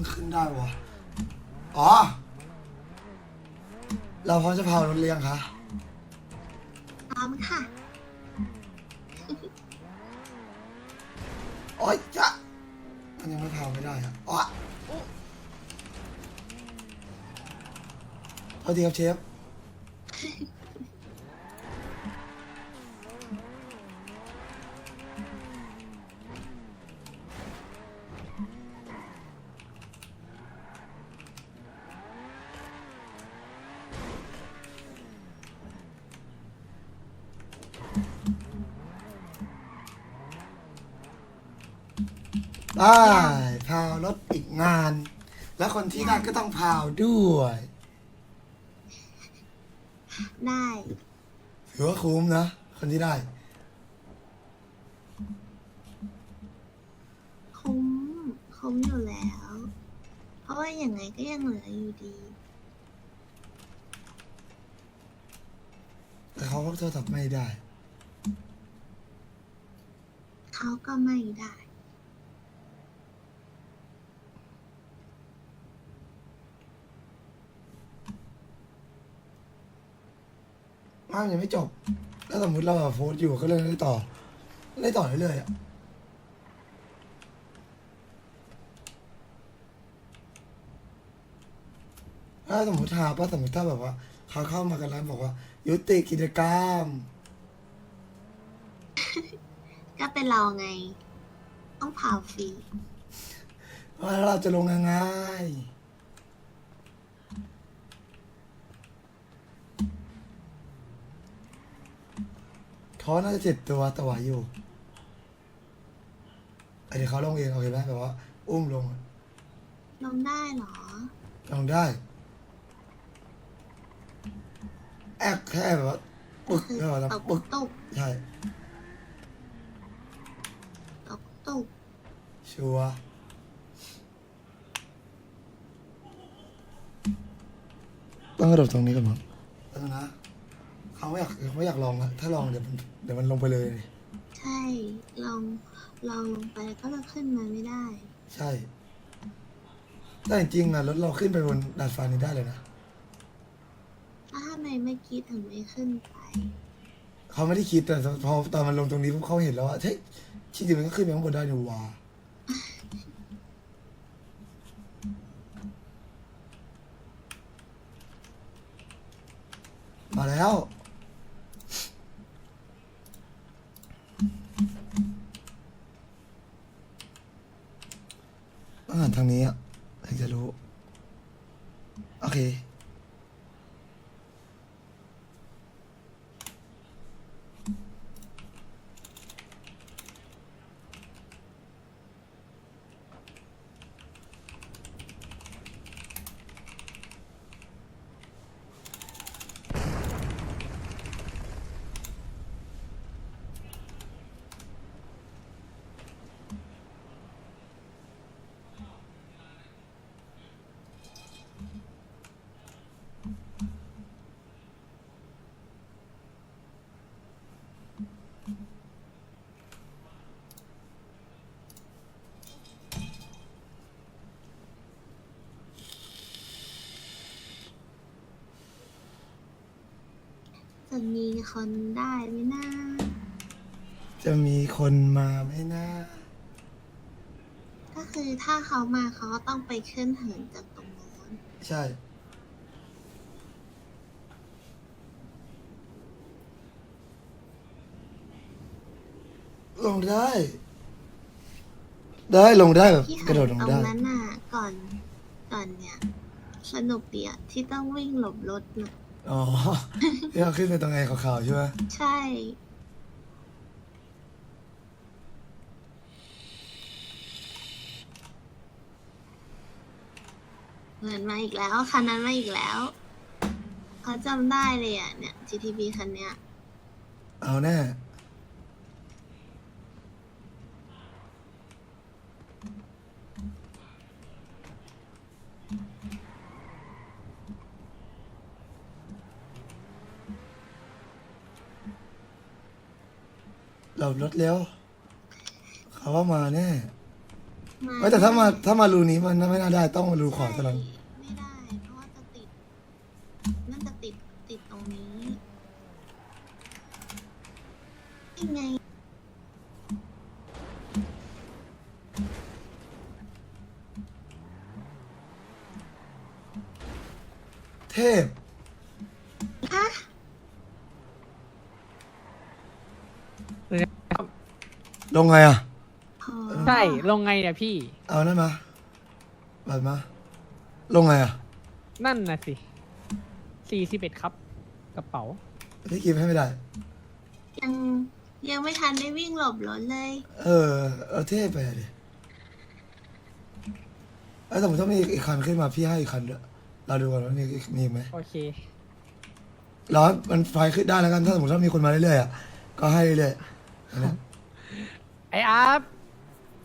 งขึ้นได้วะ อ๋อ เราพร้อมจะพารถเลี้ยงคะ พร้อมค่ะ โอ๊ยจ้ะมันยังไม่พาไม่ได้อะอ๋อโทษทีครับเชฟ ได้พาวรถอีกงาน แล้วคนที่นั่นก็ต้องพาวด้วย ได้ ถือว่าคุ้มนะ คนที่ได้ คุ้ม คุ้มอยู่แล้ว เพราะว่าอย่างไงก็ยังเหลืออยู่ดี แต่เขาก็โทรศัพท์ไม่ได้ เขาก็ไม่ได้ อ้าวยังไม่จบ แล้วสมมติเราแบบโพสต์อยู่ก็เลยได้ต่อได้ต่อเรื่อยๆอะถ้าสมมติหาป่ะสมมติถ้าแบบว่า เขาเข้ามากันแล้วบอกว่า ยุติกิจกรรม ก็เป็นเราไง ต้องเผาฟรี ว่าเราจะลงยังไง เขาน่าจะเจ็ดตัวแต่ไหวอยู่ไอเดี๋ยวเขาลงเองโอเคไหมแบบว่า อุ้มลงอะลงได้เหรอ ลงได้ แอบแค่แบบว่าปึกคือแล้วแบบตกปึกตุกใช่ตกตุกชัวร์ต้องกระโดดตรงนี้ก่อนมั้งเออนะเขาไม่อยากเขาไม่อยากลองอะถ้าลองเดี๋ยวมันเดี๋ยวมันลงไปเลย ใช่ลองลองลงไปก็จะขึ้นมาไม่ได้ ใช่ แต่จริงๆอะรถเราขึ้นไปบนดาดฟ้านี้ได้เลยนะแล้วทำไมเมื่อกี้ถึงไม่ขึ้นไป เขาไม่ได้คิดแต่พอตอนมันลงตรงนี้พวกเขาเห็นแล้วว่าเฮ้ยที่จริงมันก็ขึ้นไปข้างบนได้นี่หว่ามาแล้ว ต้อง หันทางนี้อะรู้ โอเค จะมีคนได้ไหมนะจะมีคนมาไหมนะก็คือถ้าเขามาเขาก็ต้องไปขึ้นเหินจากตรงโน้นใช่ ลงได้ ได้ลงได้แบบที่กเหิระโดดนลงตรงได้ นั้นน่ะก่อนก่อนเนี่ย สนุกดีอะที่ต้องวิ่งหลบรถน่ะ อ๋อที่เราขึ้นไปตรงไงขาวๆใช่ไหมใช่ เหมือนมาอีกแล้วคันนั้นมาอีกแล้วเขาจำได้เลยอะเนี่ย GTB คันเนี้ย เอาแน่ บรถเร็วเขาว่ามาแน่เอ้ยแต่ถ้ามาถ้ามารูนี้มันไม่น่าได้ต้องมารูขวาเท่านั้นไม่ได้เพราะว่าจะติดน่าจะติดติดตรงนี้ยังไง เทพ ฮะ ลงไงอะพอใช่ ลงไงเนี่ยพี่ เอานั่นมาบัตรมา ลงไงอะนั่นน่ะสิสี่สิบเอ็ดครับ กระเป๋า พี่กิฟให้ไม่ได้ ยังยังไม่ทันได้วิ่งหลบรถเลย เออเอาเทพไปดิไอ้ยสมมติถ้ามีอีกคันขึ้นมาพี่ให้อีกคันด้วยเราดูก่อนว่ามีมีอีกไหมโอเคร้อนมันไฟขึ้นได้แล้วกันถ้าสมมติถ้ามีคนมาเรื่อยๆอะก็ให้เรื่อยๆอันเนี้ย ไออาร์ฟ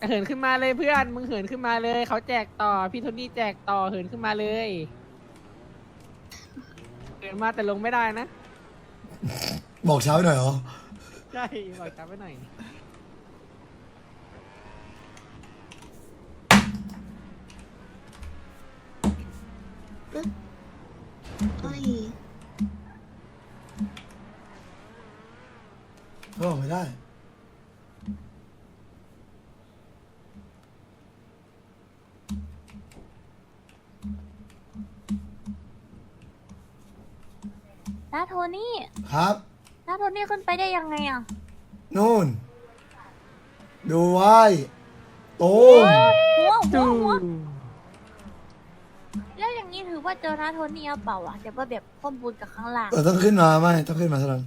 เหินขึ้นมาเลยเพื่อน มึงเหินขึ้นมาเลย เขาแจกต่อ พี่โทนี่แจกต่อ เหินขึ้นมาเลย เหินมาแต่ลงไม่ได้นะ บอกเช้าไปหน่อยเหรอ ใช่ บอกจำไว้หน่อยเอ้ย บอกไม่ได้ น้าโทนี่ครับน้าโทนี่ขึ้นไปได้ยังไงอะนู่น ดูไว้ตูมหัวหัจูวหัวแล้วอย่างนี้ถือว่าเจอน้าโทนี่หรือเปล่าอะแต่ว่าแบบข้อมูลกับข้างล่างเออต้องขึ้นมาไหมต้องขึ้นมาเท่านั้น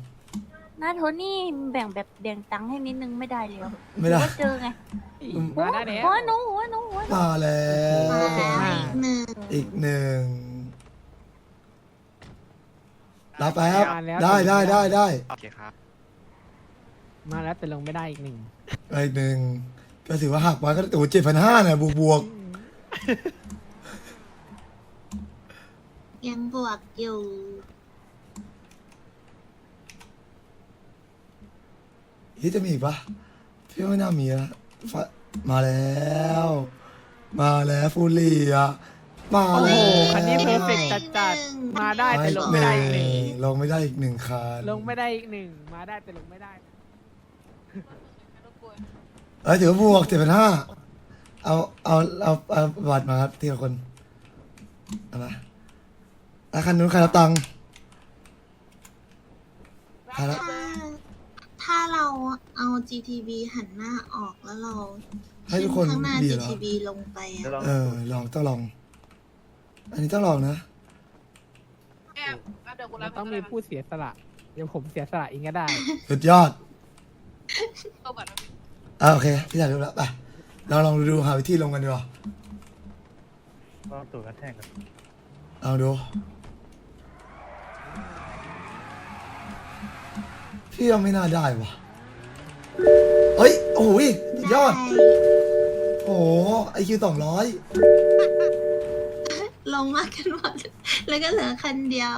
น้าโทนี่แบ่งแบบแบ่งตังค์ให้นิดนึงไม่ได้เลยเหรอไม่ได้ถือว่าเจอไงหัวมาได้แล้วหัวหนูหัวหนูหัวหนูมาแล้วมาแล้วอีกหนึ่งอีกหนึ่ง รับแป๊บมาแล้วได้ได้ได้ได้โอเคครับ มาแล้วแต่ลงไม่ได้อีกหนึ่งอีกหนึ่งก็ถือว่าหักไปก็โอ้เจ็ดพันห้าเนี่ยบวกบวกยังบวกอยู่ที่จะมีอีกปะพี่ว่าไม่น่ามีนะฟะมาแล้ว มาแล้วฟูเรีย มาโอ้แล้โหวคันนี้เพอร์เฟกจัดจัดๆมาได้แต่ลงไม่ได้อีกหนึ่งลงไม่ได้อีกหนึ่งคันลงไม่ได้อีกหนึ่งมาได้แต่ลงไม่ได้ เอ้ยถือว่าบวกเจ็ดพันห้าเอาเอาเอาเอาบัตรมาครับทีละคนเอามาแล้วคันนู้นใครรับตังค์ใครรับถ้าถ้าเราเอา GTB หันหน้าออกแล้วเราให้ทุกคนข้างหน้า ดีเหรอ GTB ลงไปอะ เออลองต้องลอง อันนี้ต้องลองนะมันต้องมีผู้เสียสละเดี๋ยวผมเสียสละเองก็ได้ สุดยอดอ่าโอเคพี่อยากดูแล้วไปเราลองดูหาวิธีลงกันดีกว่าก็ตัวกระแทกกันลองดูพี่ยังไม่น่าได้วะเฮ้ยโอ้โหสุดยอด โอ้โหไอคิวสองร้อย ลงมากันหมด แล้วก็เหลือคันเดียว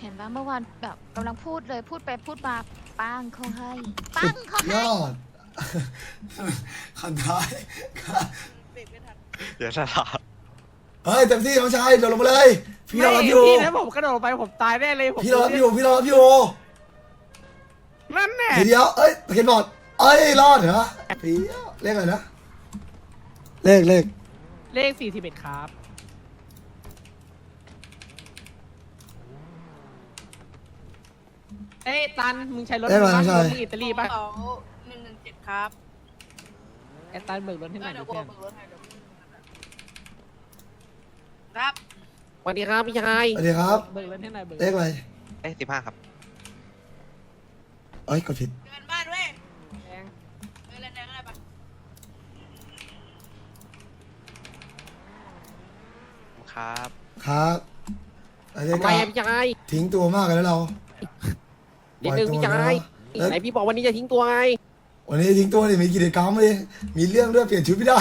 เห็นว่าเมื่อวานแบบกำลังพูดเลยพูดไปพูดมาปังเขาให้ปังเขายให้ อด คันท้ายเดี๋ยวสละเฮ้ยเต็มที่น้องชายโดดลงมาเลย พี่รอรับอยู่ พี่ถ้าผมกระโดดไปผมตายแน่เลยผมพี่รอรับอยู่ พี่รอรับอยู่ นั่นแน่ทีเดียว เอ้ยเขียนบอร์ดเอ้ย รอดเหรอพี่เลขอะไรนะ เลขเลขเลขสี่สิบเอ็ดครับ เอ้ยตันมึงใช้รถเอ้ยมึงมาปะใช่ รถมึงอิตาลีป่ะเขาหนึ่งหนึ่งเจ็ดครับไอ้ตันเบิกรถให้หน่อยเดี๋ดิยวกูเพื่อนเอาเบิกรถให้เดี๋ยวครับสวัสดีครับพี่ชายสวัสดีครับเบิกรถให้หน่อยเบิกเลขอะไรเอ้ยสิบห้าครับ เอ้ยกดผิดเดินบ้านเว้ยแดงเดินแรงๆอะไรปะครับ ครับไอ้เลขทำไมอะพี่ชายทิ้งตัวมากเลยนะเรา นิดนึงพี่ชายเอ้ยไหนพี่บอกวันนี้จะทิ้งตัวไงวันนี้ทิ้งตัวดิมีกิจกรรมเลยมีเรื่องด้วยเปลี่ยนชุดไม่ได้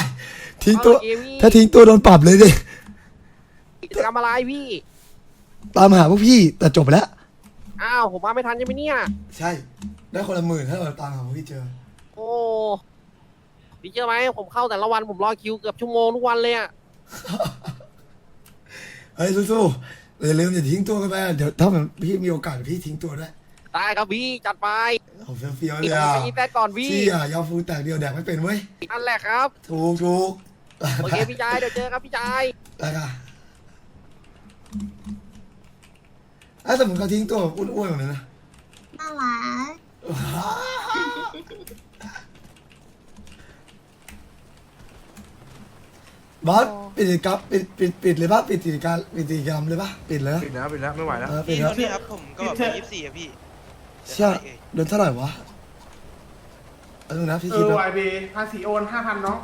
ทิ้งตัว เอาเกมนี่ถ้าทิ้งตัวโดนปรับเลยดิกิจกรรมอะไรพี่ตามหาพวกพี่แต่จบไปแล้ว อ้าวผมมาไม่ทันใช่ไหมเนี่ยใช่ ได้คนละหมื่นถ้าเราตามหาพวกพี่เจอ โอ้พี่เชื่อไหมผมเข้าแต่ละวันผมรอคิวเกือบชั่วโมงทุกวันเลยอะเฮ้ยสู้ๆอย่าลืมอย่าทิ้งตัวกันไปเดี๋ยวถ้ามันพี่มีโอกาสพี่ทิ้งตัวด้วย ได้ครับพี่จัดไปเอาเฟี้ยวๆอีเลยกอะไปอีแต่ก่อนพี่พี่อะยาฟูแตกเดียวแดกไม่เป็นเว้ยนั่นแหละครับถูกถูกโอเคพี่ชายเดี๋ยวเจอครับพี่ชายได้ค่ะถ้าสมมติเขาทิ้งตัวแบบอ้วนๆแบบนี้นะน่ารักบอสปิดกิจกรรมปิดปิดปิดเลยปะปิดกิจการปิดกิจกรรมเลยปะปิดเลยนะปิดแล้วปิดแล้วไม่ไหวแล้วเออปิดพี่แล้ว พี่ครับผมก็แบบไปยี่สิบสี่อะพี่ เชื่อเดือนเท่าไหร่วะเอาดูนะพี่เอคิดอนะวายบีภาษีโอนห้าพันน้อง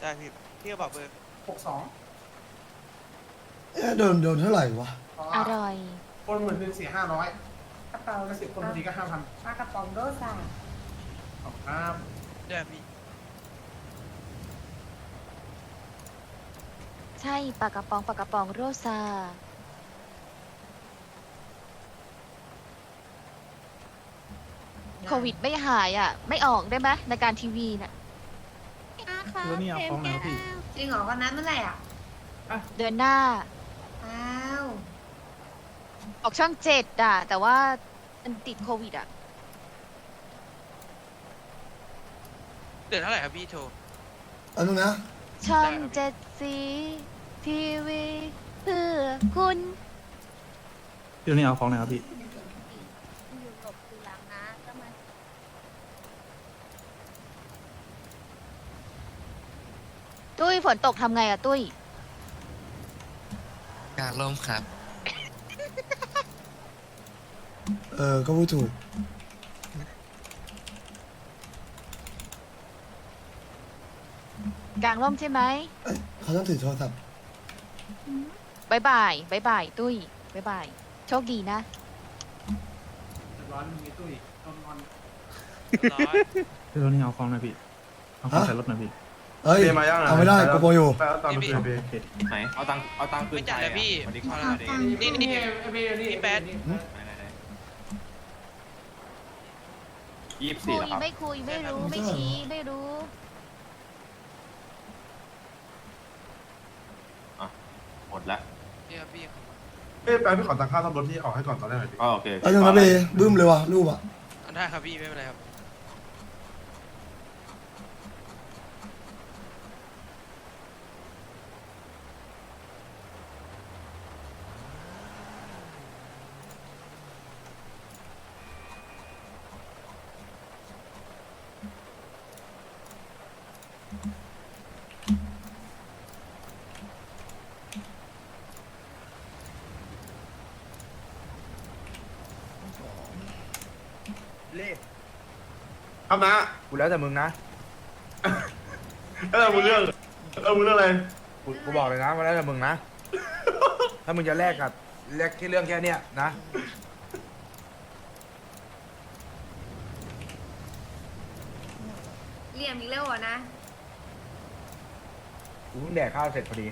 ได้พี่พี่ก็บอกเบอร์หกสองเอ๊ะโดนโดนเท่าไหร่วะอร่อย โอนหมื่นหนึ่งเสียห้าร้อยกระเป๋าละสิบคนพอดีก็ห้าพันปลากระป๋องโดซ่าขอบครับได้พี่ใช่ปลากระป๋องปลากระป๋องโรซา โควิดไม่หายอะ ไม่ออกได้ไหมในการทีวีน่ะ แล้วนี่เอาของไหนพี่ จริงเหรอวันนั้นเมื่อไหร่อะ เดือนหน้า อ้าว ออกช่องเจ็ดอะ แต่ว่ามันติดโควิดอะ เดือนเท่าไหร่ครับพี่โทรเอาดูนะ ช่องได้ครับ เจ็ดสีทีวี เพื่อคุณ เดี๋ยวนี้เอาของไหนครับพี่ อยู่หลบคือหลังนะก็มา ตุ้ย ฝนตกทำไงอะตุ้ยกางร่มครับ เออ ก็พูดถูก กลางร่มใช่ไหมเอ้ยเขาต้องถือโทรศัพท์ บายบายบายบายตุ้ยบายบาย โชคดีนะ ร้อนมีตุ้ยต้นงอน ร้อยเดี๋ยวนี้เอาของไหนพี่ เอาของใส่รถหน่อยพี่ เอ้ยเปมายังะเอาไม่ได้กระโปรงอยู่ไปเอาตังค์มาพี่คืนพี่โอเคไหนเอาตังค์เอาตังค์ปืไม่นจัดไทยเลยพี่วันนี้ขเข้าอแล้วตังค์นี่นี่พี่พี่พี่แป๊ดยี่สิบคุสี่ยแล้วครับไม่คุยไม่รู้ไม่ชี้ไม่รู้หมดแล้วพี่ครับพี่เอ้ยแป๊บพี่ขอตังค่าซ่อมรถที่ออกให้ก่อนตอนแรกหน่อยดิอ๋อโอเคเอาดูนะเบบึ้มเลยว่ะรูปอะได้ครับพี่ไม่เป็นไรครับ ครับนะกูแล้วแต่มึงนะเออมึงเรื่องเออมึงเรื่องอะไรกูกูบอกเลยนะว่าแล้วแต่มึงนะ ถ้ามึงจะแลกกับแลกแค่เรื่องแค่เนี้ยนะเหลี่ยมอีกแล้วเหรอนะ กูเพิ่งแดกข้าวเสร็จพอดี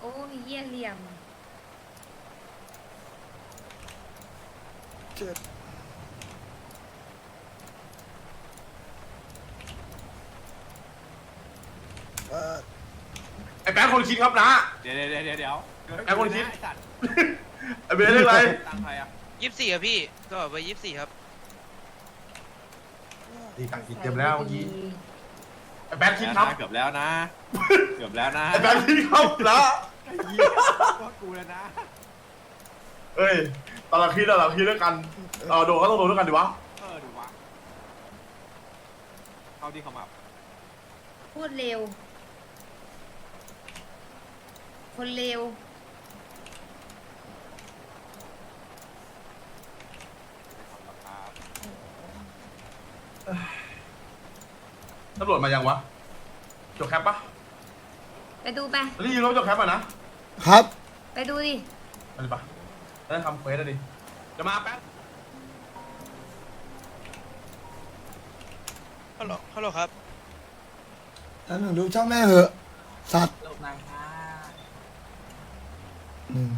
โอ้ยเยี่ยเหลี่ยม ไอ้แป๊บคนคิดครับนะ เดี๋ยวเดี๋ยวเดี๋ยวเดี๋ยวไอ้คนคิด ไอ้สัตว์ไอ้เบสเรื่องอะไรตังค์ใครอะยี่สิบสี่ครับพี่ก็บอกเบอร์ยี่สิบสี่ครับ ดีกักินเต็มแล้วเมื่อกี้ไอ้แป๊บคิดครับเกือบแล้วนะ เกือบแล้วนะไอ้แป๊บคิดครับนะว่ากูแล้วนะ เอ้ยตอนเราคิดตอนเราคิดด้วยกันเออโดนก็ต้องโดนด้วยกันดิวะเออดูวะเข้าที่เขามาพูดเร็ว คนเร็ว ตำรวจมายังวะจบแคปปะไปดูไปนี่ยิงรถจบแคปอะนะครับ ไปดูดิ ไปดิปะ ได้ทำเควสแล้วดิ จะมาแป๊บฮัลโหลฮัลโหลครับ แล้วหนึ่งดูช่างแม่เหอะ สัตว์หนึ่ง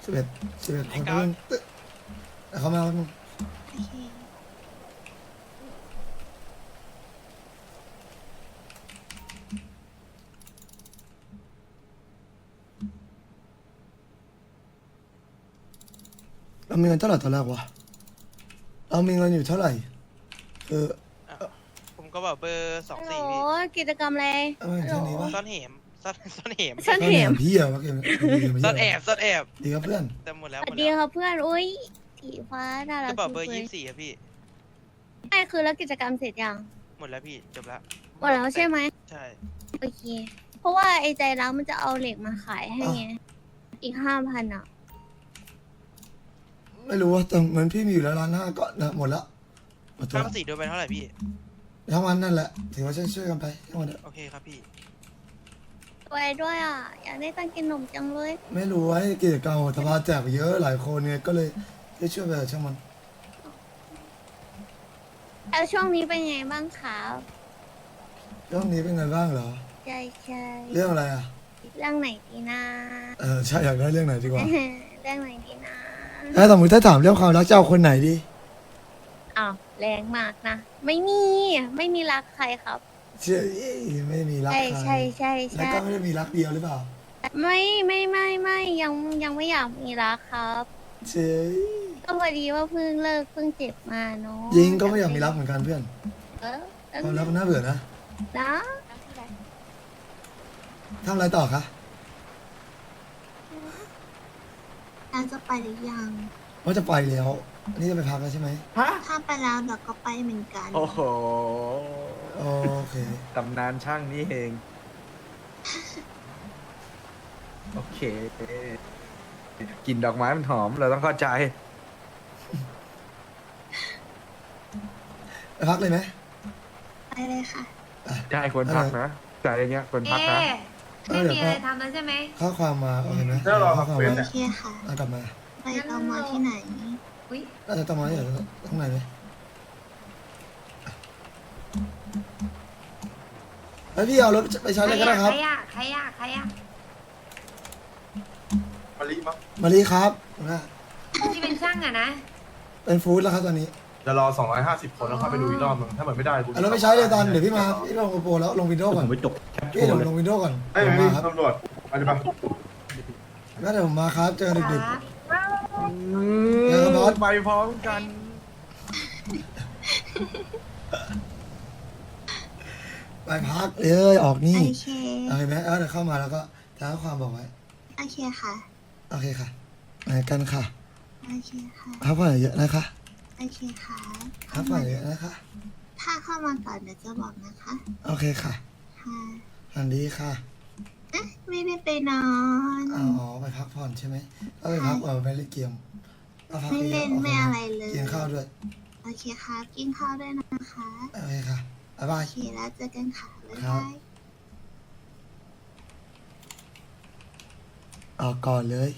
เสิบเอ็ดสิบเอ็ดคนเพิ่งตึ๊ะเอาเขามาแล้วมึง โอเค เรามีเงินเท่าไหร่ตอนแรกวะเรามีเงินอยู่เท่าไหร่คือผมก็บอกเบอร์สองฮัลโหลสี่พี่กิจกรรมอะไร เอาเงินแค่นี้วะซ่อนเหมซ่อนซ่อนเหมฉันเห็นพี่อะวะเกมเกมซ่อนแอบซ่อนแอบดีครับเพื่อนแต่หมดแล้วสหมวัสดดีแล้วครับเพื่อน อุ้ยสีฟ้าน่ารัจะกบอกเบอร์สุดยี่ๆสี่อะพี่ ใช่คือแล้วกิจกรรมเสร็จยังหมดแล้วพี่จบแล้วหมดแล้วใช่ไหมใช่ โอเค เพราะว่าไอ้ใจรักมันจะเอาเหล็กมาขายให้ไง อีกห้าพันอะ ไม่รู้ว่าแต่เงินพี่มีอยู่แล้วล้านห้าก็นะหมดแล้วหมดตัวข้ามสี่โดนไปเท่าไหร่พี่ ทั้งวันนั่นแหละถือว่าช่วยช่วยๆกันไปทั้งวันเถอะโอเคครับพี่ไว้ด้วยอะ อยากได้ตังค์กินนมจังเลย ไม่รู้ว่ากิจกรรมของสภาแจกไปเยอะหลายคนเนี่ยก็เลยได้ช่วยไปเถอะช่างมันแล้วช่วงนี้เป็นไงบ้างครับเรื่องนี้เป็นไงบ้างเหรอ ใช่ใช่เรื่องอะไรอะ เรื่องไหนดีนะ เออใช่อยากได้เรื่องไหนดีกว่า เรื่องไหนดีนะ ถ้าสมมติถ้าถามเรื่องความรักจะเอาคนไหนดี อ้าวแรงมากนะ ไม่มีไม่มีรักใครครับ เชื่อไม่มีรักใช่ใครใช่ใช่แล้วใช่ก็ไม่ได้มีรักเดียวหรือเปล่า ไม่ไม่ไม่ไม่ยังยังไม่อยากมีรักครับ เชื่อก็พอดีว่าเพิ่งเลิกเพิ่งเจ็บมาเนาะยิงก็ไม่อยากมีรักเหมือนกันเพื่อนเออเออความรักมันน่าเบื่อนะนะทำอะไรต่อคะ แล้วจะไปหรือยัง ว่าจะไปแล้วอันนี้จะไปพักแล้วใช่ไหมถ้าไปแล้วเดี๋ยวก็ไปเหมือนกัน โอ้โหโอเค ตำนานช่างนี่เอง โอเคกลิ่นดอกไม้มันหอม เราต้องเข้าใจ ไปพักเลยไหมไปเลยค่ะใช่ควรพักนะใจอย่างเงี้ยควรพักนะ เอ อเดี๋ยวก็ทำแล้วใช่ไหมข้อความมาโอเคไหมเดี๋ยวรอข้อความเฟซมาเนี่ยโอเคค่ะเอากลับมาไปตอมอที่ไหนน่าจะต้องมาอยู่ข้างในไหมแล้วพี่เอารถไปใช้เลยก็ได้ครับใครอะใครอะใครอะมารีมั้งมารีครับนะที่เป็นช่างอะนะ เป็นฟู้ดแล้วครับตอนนี้จะรอ 250 คนแล้วค่อยไปดูอีกรอบนึงถ้ามันไม่ได้กูเอารถไปใช้เลยตอนเดี๋ยวพี่มาพี่ลงโปรแล้วลงวินโดว์ก่อนผมไปจบแคปโช พี่เดี๋ยวว์เลยลงวินโดว์ก่อนเอ้ยผมพี่มาครับตำรวจมาดิปะงั้นเดี๋ยวผมมาครับเจอกันดึกอืเดี๋ยวบอสไปพร้อมกันๆไปพักเลยออกนี่โอเค โอเคไหมเออเดี๋ยวเข้ามาแล้วก็ท้าความบอกไว้โอเคค่ะ โอเคค่ะไปกันค่ะโอเคค่ะ พักผ่อนเยอะนะคะโอเคค่ะพักผ่อนเยอะนะคะ ถ้าเข้ามาก่อนเดี๋ยวจะบอกนะคะโอเคค่ะ ค่ะ อันดีค่ะเอ๊ะไม่ได้ไปนอน อ๋อ ไปพักผ่อนใช่ไหมก็ไปพักเออไปเล่นเกมก็พักไม่ยเล่อะนๆโอเคไม่อะไรเลย กินข้าวด้วย โอเคครับ กินข้าวด้วยนะคะ โอเคค่ะ บ๊ายบาโอยเคแล้วเจอกันค่ะ บ๊ายครับบายออกก่อนเลย